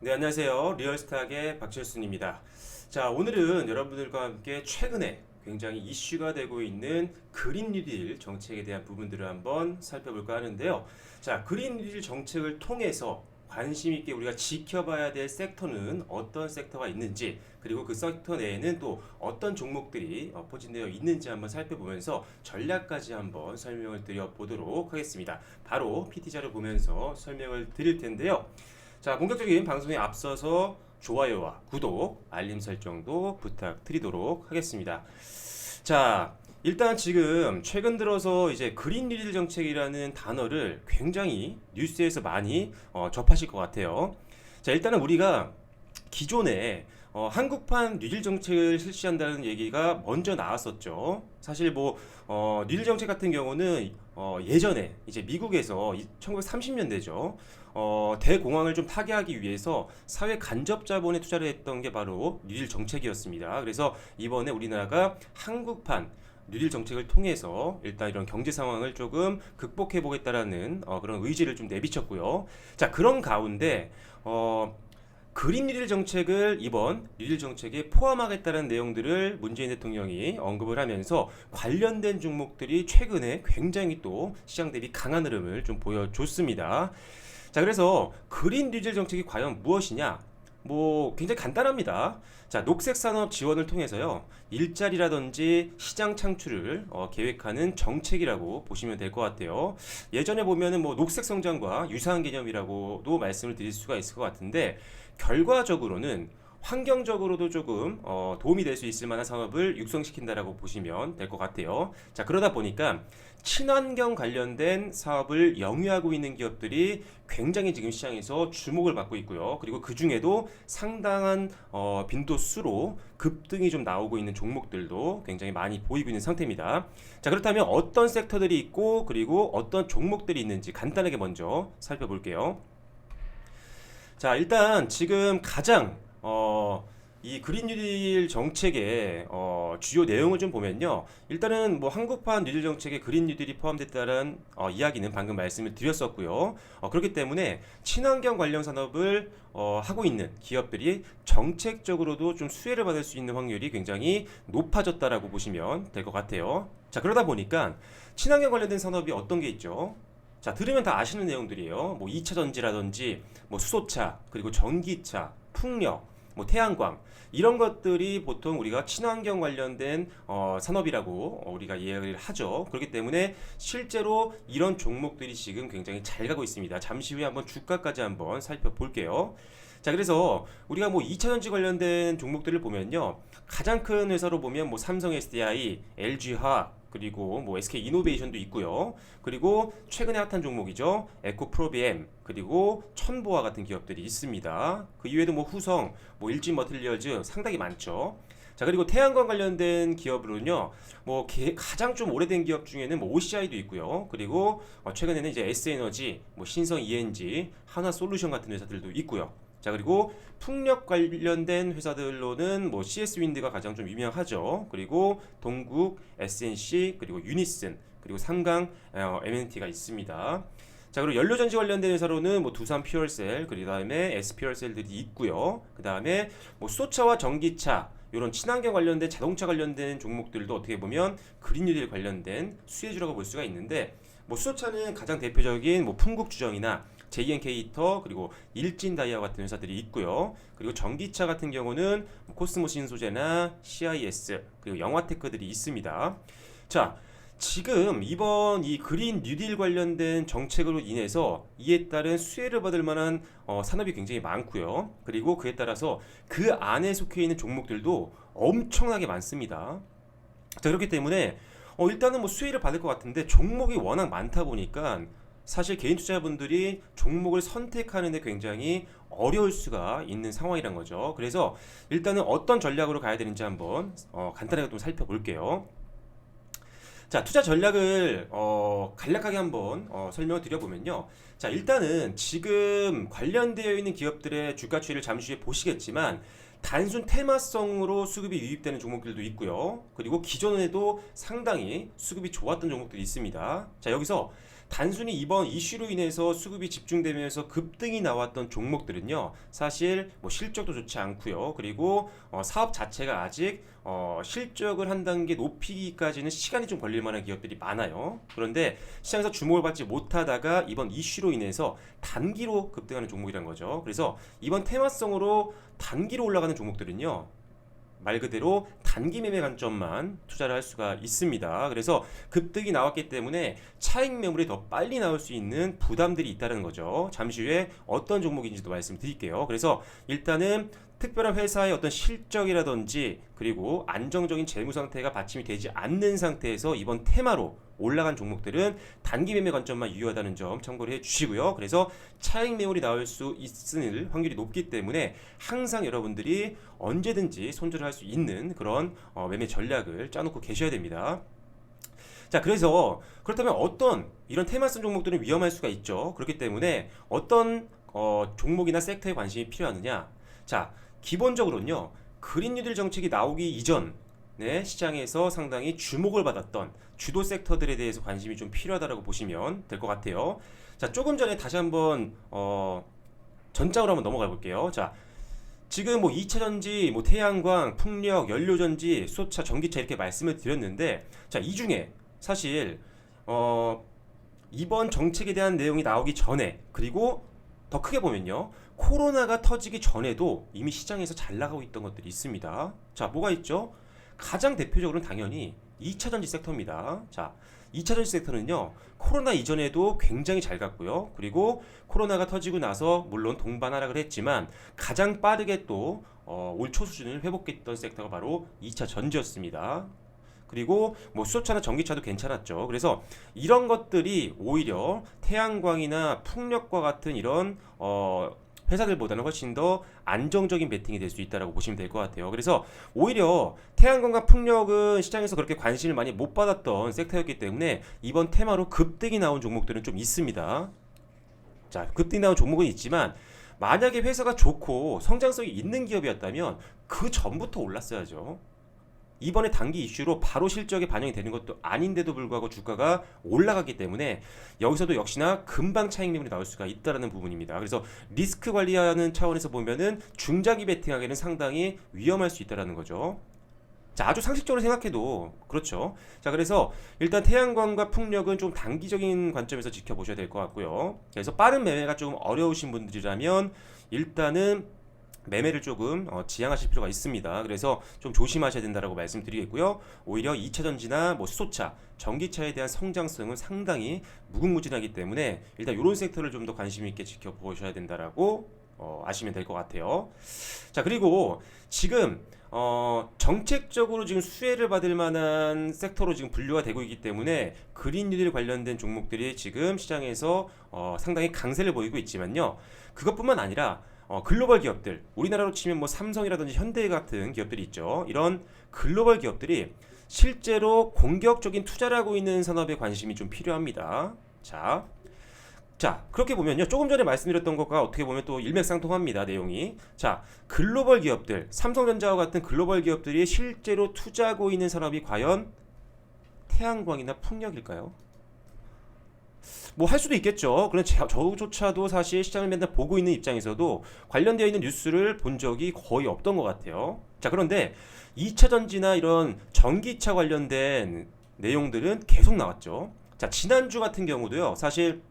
네, 안녕하세요. 리얼스탁의 박철순입니다. 자, 오늘은 여러분들과 함께 최근에 굉장히 이슈가 되고 있는 그린 뉴딜 정책에 대한 부분들을 한번 살펴볼까 하는데요. 자, 그린 뉴딜 정책을 통해서 관심 있게 우리가 지켜봐야 될 섹터는 어떤 섹터가 있는지 그리고 그 섹터 내에는 또 어떤 종목들이 어, 포진되어 있는지 한번 살펴보면서 전략까지 한번 설명을 드려 보도록 하겠습니다. 바로 PT 자료 보면서 설명을 드릴 텐데요. 자, 본격적인 방송에 앞서서 좋아요와 구독, 알림 설정도 부탁드리도록 하겠습니다. 자, 일단 지금 최근 들어서 이제 그린 뉴딜 정책이라는 단어를 굉장히 뉴스에서 많이 어, 접하실 것 같아요. 자, 일단은 우리가 기존에 어, 한국판 뉴딜 정책을 실시한다는 얘기가 먼저 나왔었죠. 사실 뭐 어, 뉴딜 정책 같은 경우는 어, 예전에 이제 미국에서 1930년대죠. 어, 대공황을 좀 타개하기 위해서 사회 간접 자본에 투자를 했던 게 바로 뉴딜 정책이었습니다. 그래서 이번에 우리나라가 한국판 뉴딜 정책을 통해서 일단 이런 경제 상황을 조금 극복해 보겠다라는 어, 그런 의지를 좀 내비쳤고요. 자 그런 가운데 어, 그린 뉴딜 정책을 이번 뉴딜 정책에 포함하겠다는 내용들을 문재인 대통령이 언급을 하면서 관련된 종목들이 최근에 굉장히 또 시장 대비 강한 흐름을 좀 보여줬습니다. 자, 그래서 그린 뉴딜 정책이 과연 무엇이냐? 뭐 굉장히 간단합니다. 자, 녹색 산업 지원을 통해서요. 일자리라든지 시장 창출을 어, 계획하는 정책이라고 보시면 될 것 같아요. 예전에 보면은 뭐 녹색 성장과 유사한 개념이라고도 말씀을 드릴 수가 있을 것 같은데 결과적으로는 환경적으로도 조금 어, 도움이 될 수 있을 만한 산업을 육성시킨다라고 보시면 될 것 같아요. 자 그러다 보니까 친환경 관련된 사업을 영위하고 있는 기업들이 굉장히 지금 시장에서 주목을 받고 있고요. 그리고 그 중에도 상당한 어, 빈도수로 급등이 좀 나오고 있는 종목들도 굉장히 많이 보이고 있는 상태입니다. 자 그렇다면 어떤 섹터들이 있고 그리고 어떤 종목들이 있는지 간단하게 먼저 살펴볼게요. 자, 일단 지금 가장 어, 이 그린 뉴딜 정책의 어, 주요 내용을 좀 보면요. 일단은 뭐 한국판 뉴딜 정책에 그린 뉴딜이 포함됐다는 어, 이야기는 방금 말씀을 드렸었고요. 어, 그렇기 때문에 친환경 관련 산업을 어, 하고 있는 기업들이 정책적으로도 좀 수혜를 받을 수 있는 확률이 굉장히 높아졌다라고 보시면 될 것 같아요. 자, 그러다 보니까 친환경 관련된 산업이 어떤 게 있죠? 자, 들으면 다 아시는 내용들이에요. 뭐 2차 전지라든지 뭐 수소차, 그리고 전기차, 풍력, 뭐 태양광 이런 것들이 보통 우리가 친환경 관련된 어, 산업이라고 어, 우리가 이해를 하죠. 그렇기 때문에 실제로 이런 종목들이 지금 굉장히 잘 가고 있습니다. 잠시 후에 한번 주가까지 한번 살펴볼게요. 자, 그래서 우리가 뭐 2차 전지 관련된 종목들을 보면요. 가장 큰 회사로 보면 뭐 삼성 SDI, LG화학, 그리고 뭐 SK 이노베이션도 있고요. 그리고 최근에 핫한 종목이죠. 에코프로비엠 그리고 천보아 같은 기업들이 있습니다. 그 이외에도 뭐 후성, 뭐 일진 머틀리얼즈 상당히 많죠. 자 그리고 태양광 관련된 기업으로는요 뭐 게- 가장 좀 오래된 기업 중에는 뭐 OCI도 있고요 그리고 어, 최근에는 이제 S에너지, 뭐 신성 ENG, 하나솔루션 같은 회사들도 있고요 자 그리고 풍력 관련된 회사들로는 뭐 CS 윈드가 가장 좀 유명하죠. 그리고 동국, SNC 그리고 유니슨 그리고 삼강 어, M&T가 있습니다. 자 그리고 연료전지 관련된 회사로는 뭐 두산 퓨얼셀 그리고 다음에 S 퓨얼셀들이 있고요. 그 다음에 뭐 수소차와 전기차 이런 친환경 관련된 자동차 관련된 종목들도 어떻게 보면 그린 뉴딜 관련된 수혜주라고 볼 수가 있는데 뭐 수소차는 가장 대표적인 뭐 풍국 주정이나 JNK 히터 그리고 일진 다이아 같은 회사들이 있고요. 그리고 전기차 같은 경우는 뭐 코스모 신소재나 CIS 그리고 영화테크들이 있습니다. 자, 지금 이번 이 그린 뉴딜 관련된 정책으로 인해서 이에 따른 수혜를 받을 만한 어, 산업이 굉장히 많고요. 그리고 그에 따라서 그 안에 속해 있는 종목들도 엄청나게 많습니다. 자, 그렇기 때문에 어, 일단은 뭐 수혜를 받을 것 같은데 종목이 워낙 많다 보니까 사실 개인 투자분들이 종목을 선택하는데 굉장히 어려울 수가 있는 상황이란 거죠. 그래서 일단은 어떤 전략으로 가야 되는지 한번 어, 간단하게 좀 살펴볼게요. 자, 투자 전략을 어, 간략하게 한번 어, 설명을 드려보면요. 자, 일단은 지금 관련되어 있는 기업들의 주가 추이를 잠시 후에 보시겠지만 단순 테마성으로 수급이 유입되는 종목들도 있고요. 그리고 기존에도 상당히 수급이 좋았던 종목들이 있습니다. 자, 여기서 단순히 이번 이슈로 인해서 수급이 집중되면서 급등이 나왔던 종목들은요, 사실 뭐 실적도 좋지 않고요. 그리고 어, 사업 자체가 아직 어, 실적을 한 단계 높이기까지는 시간이 좀 걸릴 만한 기업들이 많아요. 그런데 시장에서 주목을 받지 못하다가 이번 이슈로 인해서 단기로 급등하는 종목이란 거죠. 그래서 이번 테마성으로 단기로 올라가는 종목들은요. 말 그대로 단기 매매 관점만 투자를 할 수가 있습니다. 그래서 급등이 나왔기 때문에 차익 매물이 더 빨리 나올 수 있는 부담들이 있다는 거죠. 잠시 후에 어떤 종목인지도 말씀드릴게요. 그래서 일단은 특별한 회사의 어떤 실적이라든지 그리고 안정적인 재무 상태가 받침이 되지 않는 상태에서 이번 테마로 올라간 종목들은 단기 매매 관점만 유효하다는 점 참고를 해 주시고요. 그래서 차익 매물이 나올 수 있을 확률이 높기 때문에 항상 여러분들이 언제든지 손절을 할 수 있는 그런 어, 매매 전략을 짜놓고 계셔야 됩니다. 자, 그래서 그렇다면 어떤 이런 테마성 종목들은 위험할 수가 있죠. 그렇기 때문에 어떤 어, 종목이나 섹터에 관심이 필요하느냐? 자, 기본적으로는요. 그린 뉴딜 정책이 나오기 이전 네, 시장에서 상당히 주목을 받았던 주도 섹터들에 대해서 관심이 좀 필요하다라고 보시면 될 것 같아요. 자, 조금 전에 다시 한번 어, 전장으로 한번 넘어가 볼게요. 자, 지금 뭐 2차 전지, 뭐 태양광, 풍력, 연료 전지, 수소차, 전기차 이렇게 말씀을 드렸는데 자, 이 중에 사실 어 이번 정책에 대한 내용이 나오기 전에 그리고 더 크게 보면요. 코로나가 터지기 전에도 이미 시장에서 잘 나가고 있던 것들이 있습니다. 자, 뭐가 있죠? 가장 대표적으로는 당연히 2차 전지 섹터입니다. 자, 2차 전지 섹터는요. 코로나 이전에도 굉장히 잘 갔고요. 그리고 코로나가 터지고 나서 물론 동반 하락을 했지만 가장 빠르게 또 어, 올 초 수준을 회복했던 섹터가 바로 2차 전지였습니다. 그리고 뭐 수소차나 전기차도 괜찮았죠. 그래서 이런 것들이 오히려 태양광이나 풍력과 같은 이런 어 회사들보다는 훨씬 더 안정적인 베팅이 될 수 있다라고 보시면 될 것 같아요. 그래서 오히려 태양광과 풍력은 시장에서 그렇게 관심을 많이 못 받았던 섹터였기 때문에 이번 테마로 급등이 나온 종목들은 좀 있습니다. 자, 급등이 나온 종목은 있지만 만약에 회사가 좋고 성장성이 있는 기업이었다면 그 전부터 올랐어야죠. 이번에 단기 이슈로 바로 실적에 반영이 되는 것도 아닌데도 불구하고 주가가 올라갔기 때문에 여기서도 역시나 금방 차익 매물이 나올 수가 있다라는 부분입니다. 그래서 리스크 관리하는 차원에서 보면은 중장기 베팅하기는 상당히 위험할 수 있다라는 거죠. 자, 아주 상식적으로 생각해도 그렇죠. 자, 그래서 일단 태양광과 풍력은 좀 단기적인 관점에서 지켜보셔야 될 것 같고요. 그래서 빠른 매매가 좀 어려우신 분들이라면 일단은 매매를 조금 어, 지양하실 필요가 있습니다. 그래서 좀 조심하셔야 된다라고 말씀드리겠고요. 오히려 2차 전지나 뭐 수소차, 전기차에 대한 성장성은 상당히 무궁무진하기 때문에 일단 이런 섹터를 좀 더 관심 있게 지켜보셔야 된다라고 어, 아시면 될 것 같아요. 자 그리고 지금 어, 정책적으로 지금 수혜를 받을 만한 섹터로 지금 분류가 되고 있기 때문에 그린 뉴딜 관련된 종목들이 지금 시장에서 어, 상당히 강세를 보이고 있지만요. 그것뿐만 아니라 어, 글로벌 기업들, 우리나라로 치면 뭐 삼성이라든지 현대 같은 기업들이 있죠. 이런 글로벌 기업들이 실제로 공격적인 투자를 하고 있는 산업에 관심이 좀 필요합니다. 자, 자, 그렇게 보면요. 조금 전에 말씀드렸던 것과 어떻게 보면 또 일맥상통합니다. 내용이. 자, 글로벌 기업들, 삼성전자와 같은 글로벌 기업들이 실제로 투자하고 있는 산업이 과연 태양광이나 풍력일까요? 뭐 할 수도 있겠죠. 그런 제- 저조차도 사실 시장을 맨날 보고 있는 입장에서도 관련되어 있는 뉴스를 본 적이 거의 없던 것 같아요. 자, 그런데 2차 전지나 이런 전기차 관련된 내용들은 계속 나왔죠. 자, 지난주 같은 경우도요. 사실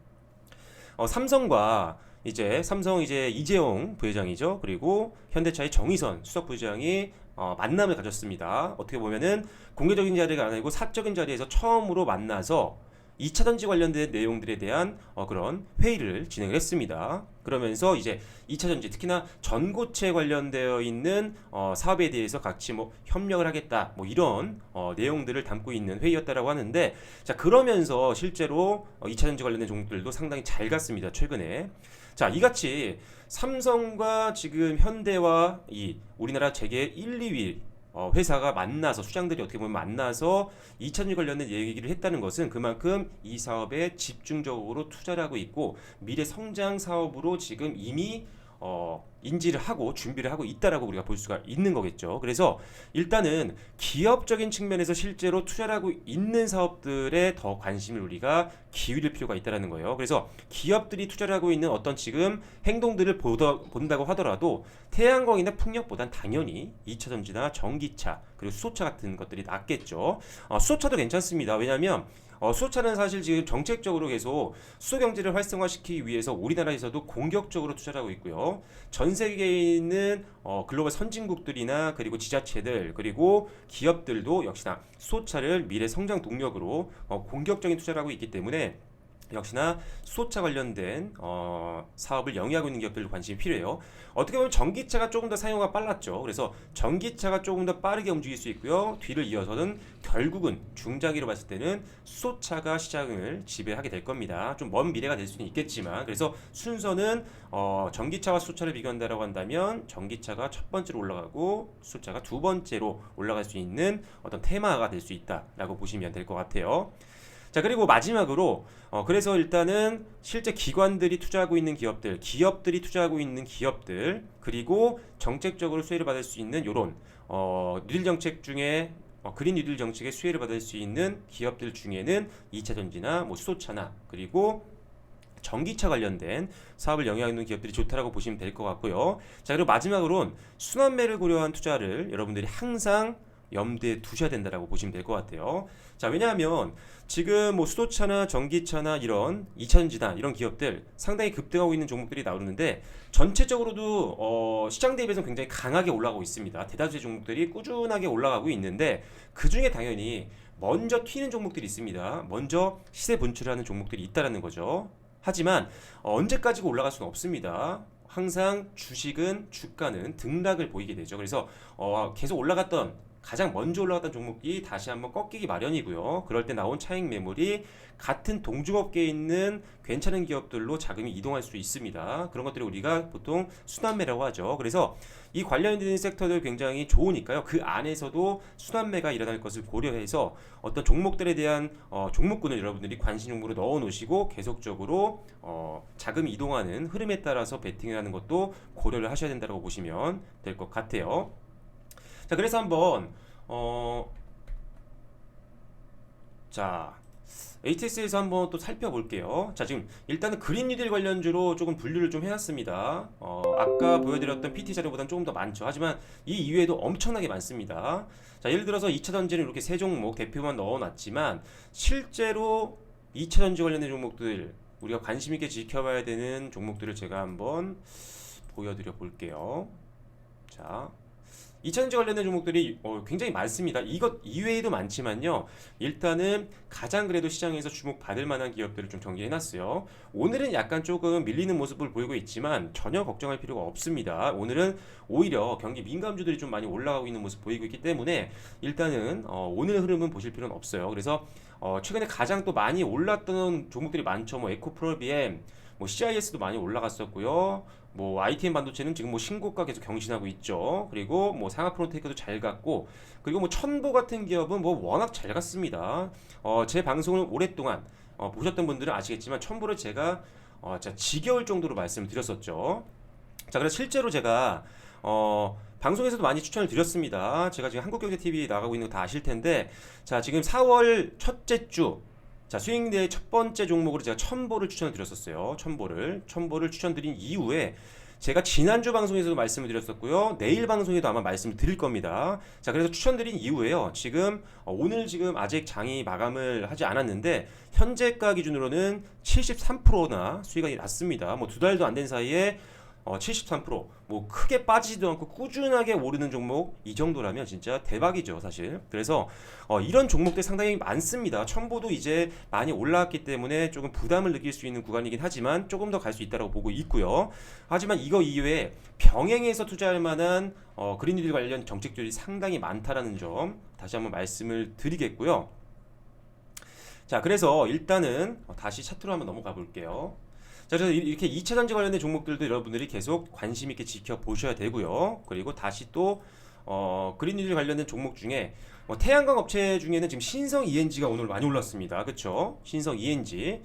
어, 삼성과 이제 삼성 이제 이재용 부회장이죠. 그리고 현대차의 정의선 수석 부회장이 어, 만남을 가졌습니다. 어떻게 보면은 공개적인 자리가 아니고 사적인 자리에서 처음으로 만나서 2차 전지 관련된 내용들에 대한 어, 그런 회의를 진행을 했습니다. 그러면서 이제 2차 전지 특히나 전고체 관련되어 있는 어, 사업에 대해서 같이 뭐 협력을 하겠다 뭐 이런 어, 내용들을 담고 있는 회의였다라고 하는데 자 그러면서 실제로 어, 2차 전지 관련된 종목들도 상당히 잘 갔습니다 최근에 자 이같이 삼성과 지금 현대와 이 우리나라 재계 1, 2위 어, 회사가 만나서 수장들이 어떻게 보면 만나서 2차전지 관련된 얘기를 했다는 것은 그만큼 이 사업에 집중적으로 투자를 하고 있고 미래 성장 사업으로 지금 이미 어, 인지를 하고 준비를 하고 있다라고 우리가 볼 수가 있는 거겠죠. 그래서 일단은 기업적인 측면에서 실제로 투자를 하고 있는 사업들에 더 관심을 우리가 기울일 필요가 있다라는 거예요. 그래서 기업들이 투자를 하고 있는 어떤 지금 행동들을 보다, 본다고 하더라도 태양광이나 풍력보단 당연히 2차 전지나 전기차 그리고 수소차 같은 것들이 낫겠죠. 어, 수소차도 괜찮습니다. 왜냐하면 어, 수소차는 사실 지금 정책적으로 계속 수소 경제를 활성화시키기 위해서 우리나라에서도 공격적으로 투자를 하고 있고요. 전 세계에 있는 어, 글로벌 선진국들이나 그리고 지자체들 그리고 기업들도 역시나 수소차를 미래 성장 동력으로 어, 공격적인 투자를 하고 있기 때문에 역시나 수소차 관련된 어, 사업을 영위하고 있는 기업들 관심이 필요해요. 어떻게 보면 전기차가 조금 더 사용가 빨랐죠. 그래서 전기차가 조금 더 빠르게 움직일 수 있고요. 뒤를 이어서는 결국은 중장기로 봤을 때는 수소차가 시장을 지배하게 될 겁니다. 좀 먼 미래가 될 수는 있겠지만 그래서 순서는 어, 전기차와 수소차를 비교한다라고 한다면 전기차가 첫 번째로 올라가고 수소차가 두 번째로 올라갈 수 있는 어떤 테마가 될 수 있다라고 보시면 될 것 같아요. 자 그리고 마지막으로 어, 그래서 일단은 실제 기관들이 투자하고 있는 기업들, 기업들이 투자하고 있는 기업들 그리고 정책적으로 수혜를 받을 수 있는 요런 어, 뉴딜 정책 중에 어, 그린 뉴딜 정책의 수혜를 받을 수 있는 기업들 중에는 2차 전지나 뭐 수소차나 그리고 전기차 관련된 사업을 영위하는 기업들이 좋다라고 보시면 될 것 같고요. 자 그리고 마지막으로는 순환매를 고려한 투자를 여러분들이 항상 염두에 두셔야 된다라고 보시면 될 것 같아요. 자, 왜냐하면 지금 뭐 수소차나 전기차나 이런 이천지나 이런 기업들 상당히 급등하고 있는 종목들이 나오는데 전체적으로도 어, 시장 대비해서 굉장히 강하게 올라가고 있습니다. 대다수의 종목들이 꾸준하게 올라가고 있는데 그 중에 당연히 먼저 튀는 종목들이 있습니다. 먼저 시세 분출하는 종목들이 있다라는 거죠. 하지만 어, 언제까지고 올라갈 수는 없습니다. 항상 주식은 주가는 등락을 보이게 되죠. 그래서 어, 계속 올라갔던 가장 먼저 올라갔던 종목이 다시 한번 꺾이기 마련이고요. 그럴 때 나온 차익 매물이 같은 동종업계에 있는 괜찮은 기업들로 자금이 이동할 수 있습니다. 그런 것들을 우리가 보통 순환매라고 하죠. 그래서 이 관련된 섹터들 굉장히 좋으니까요. 그 안에서도 순환매가 일어날 것을 고려해서 어떤 종목들에 대한 어, 종목군을 여러분들이 관심 종목으로 넣어 놓으시고 계속적으로 어, 자금이 이동하는 흐름에 따라서 베팅을 하는 것도 고려를 하셔야 된다고 보시면 될 것 같아요. 자, 그래서 한번 어, 자, ATS에서 한번 또 살펴볼게요. 자, 지금 일단은 그린 뉴딜 관련주로 조금 분류를 좀 해놨습니다. 어, 아까 보여드렸던 PT 자료보다는 조금 더 많죠. 하지만 이 이외에도 엄청나게 많습니다. 자, 예를 들어서 2차 전지는 이렇게 세 종목 대표만 넣어놨지만 실제로 2차 전지 관련된 종목들 우리가 관심 있게 지켜봐야 되는 종목들을 제가 한번 보여드려 볼게요. 자, 2차전지 관련된 종목들이 어, 굉장히 많습니다. 이것 이외에도 많지만요. 일단은 가장 그래도 시장에서 주목받을 만한 기업들을 좀 정리해놨어요. 오늘은 약간 조금 밀리는 모습을 보이고 있지만 전혀 걱정할 필요가 없습니다. 오늘은 오히려 경기 민감주들이 좀 많이 올라가고 있는 모습 보이고 있기 때문에 일단은 어, 오늘 흐름은 보실 필요는 없어요. 그래서 어, 최근에 가장 또 많이 올랐던 종목들이 많죠. 뭐 에코프로비엠, 뭐 CIS도 많이 올라갔었고요. 뭐 ITM 반도체는 지금 뭐 신고가 계속 경신하고 있죠. 그리고 뭐 상하 프론테크도 잘 갔고 그리고 뭐 천보 같은 기업은 뭐 워낙 잘 갔습니다. 어, 제 방송을 오랫동안 어, 보셨던 분들은 아시겠지만 천보를 제가 어, 진짜 지겨울 정도로 말씀을 드렸었죠. 자, 그래서 실제로 제가 어, 방송에서도 많이 추천을 드렸습니다. 제가 지금 한국경제TV 나가고 있는 거 다 아실 텐데, 자, 지금 4월 첫째 주, 자, 스윙대의 첫 번째 종목으로 제가 첨보를 추천을 드렸었어요. 첨보를. 첨보를 추천드린 이후에 제가 지난주 방송에서도 말씀을 드렸었고요. 내일 방송에도 아마 말씀을 드릴 겁니다. 자, 그래서 추천드린 이후에요. 지금 어, 오늘 지금 아직 장이 마감을 하지 않았는데 현재가 기준으로는 73%나 수익이 났습니다. 뭐 두 달도 안 된 사이에 어, 73%뭐 크게 빠지지도 않고 꾸준하게 오르는 종목 이 정도라면 진짜 대박이죠 사실. 그래서 어, 이런 종목들 상당히 많습니다. 첨보도 이제 많이 올라왔기 때문에 조금 부담을 느낄 수 있는 구간이긴 하지만 조금 더 갈 수 있다고 보고 있고요. 하지만 이거 이외에 병행해서 투자할 만한 어, 그린뉴딜 관련 정책들이 상당히 많다라는 점 다시 한번 말씀을 드리겠고요. 자 그래서 일단은 어, 다시 차트로 한번 넘어가 볼게요 자, 그래서 이렇게 2차 전지 관련된 종목들도 여러분들이 계속 관심 있게 지켜보셔야 되고요. 그리고 다시 또 어, 그린 뉴딜 관련된 종목 중에 뭐 태양광 업체 중에는 지금 신성 ENG가 오늘 많이 올랐습니다. 그렇죠? 신성 ENG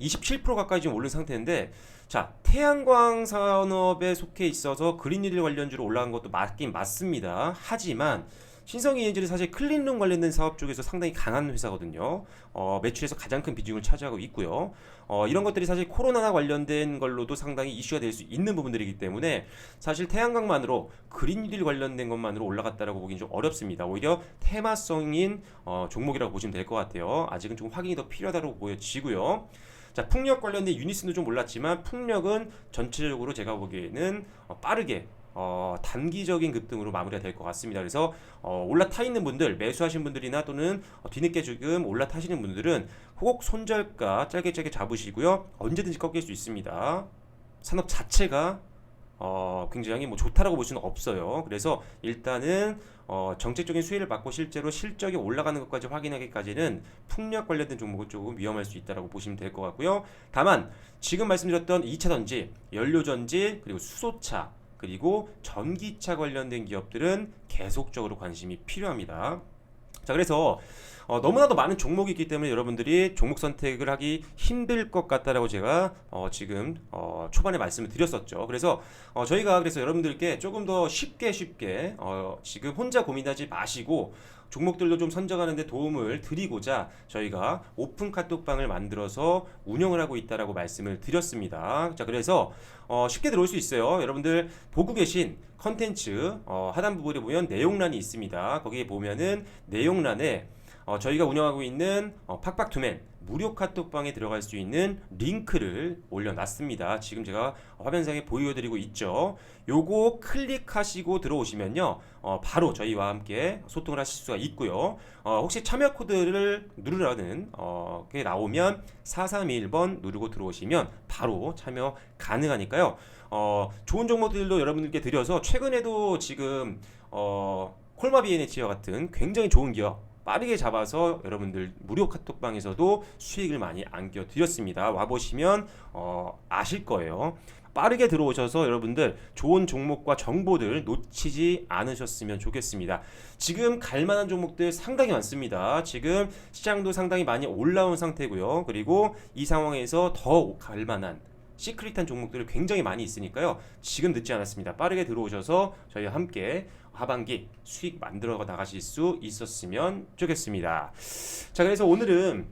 27% 가까이 지금 오른 상태인데 자, 태양광 산업에 속해 있어서 그린 뉴딜 관련주로 올라간 것도 맞긴 맞습니다. 하지만 신성이 에너지는 사실 클린룸 관련된 사업 쪽에서 상당히 강한 회사거든요. 어, 매출에서 가장 큰 비중을 차지하고 있고요. 어, 이런 것들이 사실 코로나나 관련된 걸로도 상당히 이슈가 될 수 있는 부분들이기 때문에 사실 태양광만으로 그린 뉴딜 관련된 것만으로 올라갔다라고 보기는 좀 어렵습니다. 오히려 테마성인 어, 종목이라고 보시면 될 것 같아요. 아직은 좀 확인이 더 필요하다고 보여지고요. 자, 풍력 관련된 유니스는 좀 올랐지만 풍력은 전체적으로 제가 보기에는 어, 빠르게 어, 단기적인 급등으로 마무리가 될 것 같습니다. 그래서 어, 올라타 있는 분들, 매수하신 분들이나 또는 어, 뒤늦게 지금 올라타시는 분들은 혹 손절가 짧게 짧게 잡으시고요. 언제든지 꺾일 수 있습니다. 산업 자체가 어, 굉장히 뭐 좋다라고 볼 수는 없어요. 그래서 일단은 어, 정책적인 수혜를 받고 실제로 실적이 올라가는 것까지 확인하기까지는 풍력 관련된 종목은 조금 위험할 수 있다라고 보시면 될 것 같고요. 다만 지금 말씀드렸던 2차 전지, 연료 전지, 그리고 수소차, 그리고 전기차 관련된 기업들은 계속적으로 관심이 필요합니다. 자, 그래서 어, 너무나도 많은 종목이 있기 때문에 여러분들이 종목 선택을 하기 힘들 것 같다라고 제가 어, 지금 어, 초반에 말씀을 드렸었죠. 그래서 어, 저희가 그래서 여러분들께 조금 더 쉽게 쉽게 어, 지금 혼자 고민하지 마시고 종목들도 좀 선정하는데 도움을 드리고자 저희가 오픈 카톡방을 만들어서 운영을 하고 있다라고 말씀을 드렸습니다. 자, 그래서 어, 쉽게 들어올 수 있어요. 여러분들 보고 계신 컨텐츠 어, 하단 부분에 보면 내용란이 있습니다. 거기에 보면은 내용란에 어, 저희가 운영하고 있는 어, 팍팍투맨 무료 카톡방에 들어갈 수 있는 링크를 올려놨습니다. 지금 제가 화면상에 보여드리고 있죠. 요거 클릭하시고 들어오시면요. 어, 바로 저희와 함께 소통을 하실 수가 있고요. 어, 혹시 참여 코드를 누르라는 어, 게 나오면 4321번 누르고 들어오시면 바로 참여 가능하니까요. 어, 좋은 정보들도 여러분들께 드려서 최근에도 지금 어, 콜마 비에네치와 같은 굉장히 좋은 기업 빠르게 잡아서 여러분들 무료 카톡방에서도 수익을 많이 안겨드렸습니다. 와보시면 어, 아실 거예요. 빠르게 들어오셔서 여러분들 좋은 종목과 정보들 놓치지 않으셨으면 좋겠습니다. 지금 갈 만한 종목들 상당히 많습니다. 지금 시장도 상당히 많이 올라온 상태고요. 그리고 이 상황에서 더 갈 만한 시크릿한 종목들이 굉장히 많이 있으니까요. 지금 늦지 않았습니다. 빠르게 들어오셔서 저희와 함께 하반기 수익 만들어 나가실 수 있었으면 좋겠습니다. 자, 그래서 오늘은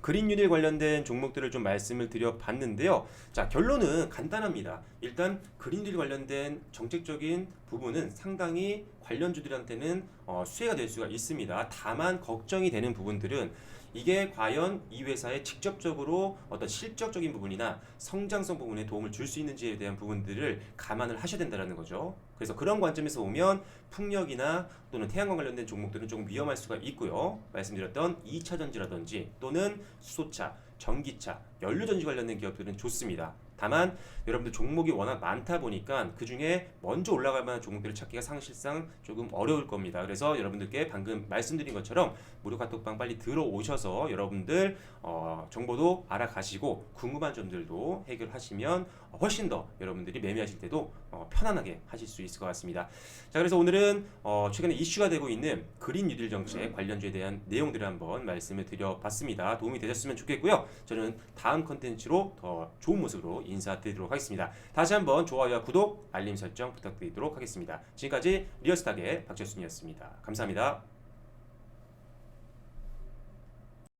그린 유닐 관련된 종목들을 좀 말씀을 드려 봤는데요. 자, 결론은 간단합니다. 일단 그린 유닐 관련된 정책적인 부분은 상당히 관련주들한테는 어, 수혜가 될 수가 있습니다. 다만 걱정이 되는 부분들은 이게 과연 이 회사에 직접적으로 어떤 실적적인 부분이나 성장성 부분에 도움을 줄 수 있는지에 대한 부분들을 감안을 하셔야 된다는 거죠. 그래서 그런 관점에서 보면 풍력이나 또는 태양광 관련된 종목들은 조금 위험할 수가 있고요. 말씀드렸던 2차 전지라든지 또는 수소차, 전기차, 연료 전지 관련된 기업들은 좋습니다. 다만 여러분들 종목이 워낙 많다 보니까 그 중에 먼저 올라갈 만한 종목들을 찾기가 사실상 조금 어려울 겁니다. 그래서 여러분들께 방금 말씀드린 것처럼 무료 카톡방 빨리 들어오셔서 여러분들 어, 정보도 알아가시고 궁금한 점들도 해결하시면 훨씬 더 여러분들이 매매하실 때도 어, 편안하게 하실 수 있을 것 같습니다. 자, 그래서 오늘은 어, 최근에 이슈가 되고 있는 그린 뉴딜 정책 관련주에 대한 내용들을 한번 말씀을 드려봤습니다. 도움이 되셨으면 좋겠고요. 저는 다음 컨텐츠로 더 좋은 모습으로 인사드리도록 하겠습니다. 다시 한번 좋아요와 구독, 알림 설정 부탁드리도록 하겠습니다. 지금까지 리얼스탁의 박철순이었습니다. 감사합니다.